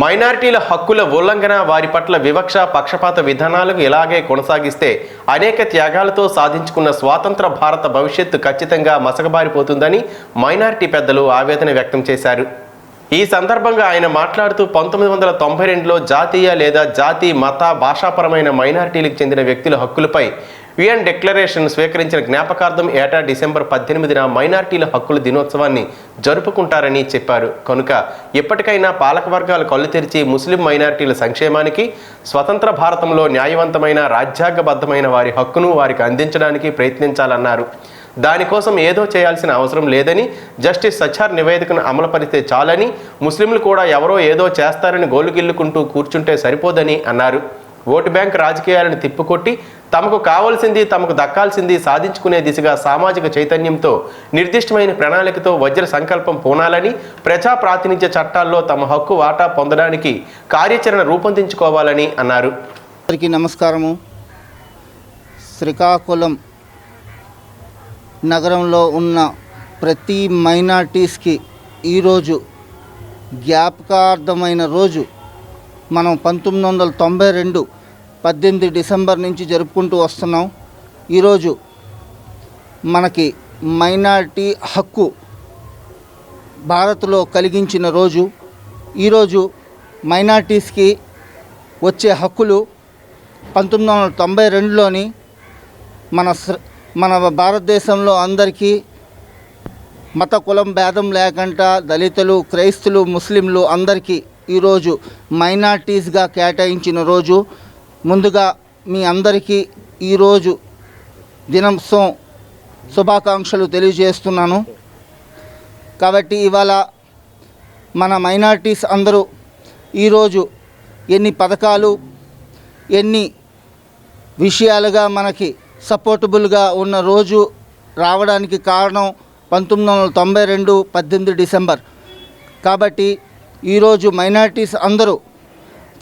మైనారిటీల హక్కుల ఉల్లంఘన వారి పట్ల వివక్ష పక్షపాత విధానాలకు ఇలాగే కొనసాగిస్తే అనేక త్యాగాలతో సాధించుకున్న స్వాతంత్ర భారత భవిష్యత్తు ఖచ్చితంగా మసకబారిపోతుందని మైనారిటీ పెద్దలు ఆవేదన వ్యక్తం చేశారు. ఈ సందర్భంగా ఆయన మాట్లాడుతూ పంతొమ్మిది వందల తొంభై రెండులో జాతీయ లేదా జాతి మత భాషాపరమైన మైనారిటీలకు చెందిన వ్యక్తుల హక్కులపై యుఎన్ డిక్లరేషన్ స్వీకరించిన జ్ఞాపకార్థం ఏటా డిసెంబర్ పద్దెనిమిదిన మైనార్టీల హక్కుల దినోత్సవాన్ని జరుపుకుంటారని చెప్పారు. కనుక ఇప్పటికైనా పాలకవర్గాలు కళ్ళు తెరిచి ముస్లిం మైనార్టీల సంక్షేమానికి స్వతంత్ర భారతంలో న్యాయవంతమైన రాజ్యాంగబద్ధమైన వారి హక్కును వారికి అందించడానికి ప్రయత్నించాలన్నారు. దానికోసం ఏదో చేయాల్సిన అవసరం లేదని జస్టిస్ సచార్ నివేదికను అమలుపరిస్తే చాలని ముస్లింలు కూడా ఎవరో ఏదో చేస్తారని గోలుగిల్లుకుంటూ కూర్చుంటే సరిపోదని అన్నారు. ఓటు బ్యాంక్ రాజకీయాలను తిప్పుకొట్టి తమకు కావాల్సింది తమకు దక్కాల్సింది సాధించుకునే దిశగా సామాజిక చైతన్యంతో నిర్దిష్టమైన ప్రణాళికతో వజ్ర సంకల్పం పూనాలని ప్రజా ప్రాతినిధ్య చట్టాల్లో తమ హక్కు వాటా పొందడానికి కార్యాచరణ రూపొందించుకోవాలని అన్నారు. అందరికీ నమస్కారము. శ్రీకాకుళం నగరంలో ఉన్న ప్రతి మైనార్టీస్కి ఈరోజు జ్ఞాపకార్థమైన రోజు మనం పంతొమ్మిది వందల తొంభై రెండు పద్దెనిమిది డిసెంబర్ నుంచి జరుపుకుంటూ వస్తున్నాం. ఈరోజు మనకి మైనార్టీ హక్కు భారత్లో కలిగించిన రోజు. ఈరోజు మైనార్టీస్కి వచ్చే హక్కులు పంతొమ్మిది వందల తొంభై రెండులోని మన మన భారతదేశంలో అందరికీ మత కులం భేదం లేకుండా దళితులు క్రైస్తులు ముస్లింలు అందరికీ ఈరోజు మైనార్టీస్గా కేటాయించిన రోజు ముందుగా మీ అందరికీ ఈరోజు దినోత్సవం శుభాకాంక్షలు తెలియజేస్తున్నాను. కాబట్టి ఇవాళ మన మైనార్టీస్ అందరూ ఈరోజు ఎన్ని పథకాలు ఎన్ని విషయాలుగా మనకి సపోర్టబుల్గా ఉన్న రోజు రావడానికి కారణం పంతొమ్మిది వందల తొంభై రెండు పద్దెనిమిది డిసెంబర్. కాబట్టి ఈరోజు మైనార్టీస్ అందరూ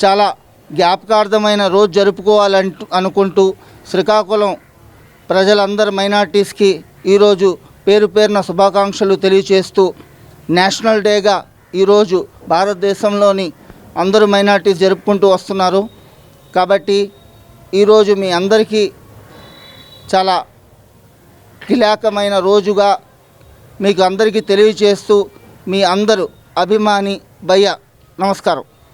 చాలా జ్ఞాపకార్థమైన రోజు జరుపుకోవాలంటూ అనుకుంటూ శ్రీకాకుళం ప్రజలందరు మైనార్టీస్కి ఈరోజు పేరు పేరున శుభాకాంక్షలు తెలియచేస్తూ నేషనల్ డేగా ఈరోజు భారతదేశంలోని అందరూ మైనార్టీస్ జరుపుకుంటూ వస్తున్నారు. కాబట్టి ఈరోజు మీ అందరికీ చాలా కీలకమైన రోజుగా మీకు అందరికీ తెలియచేస్తూ మీ అందరూ అభిమాని భయ్య నమస్కారం.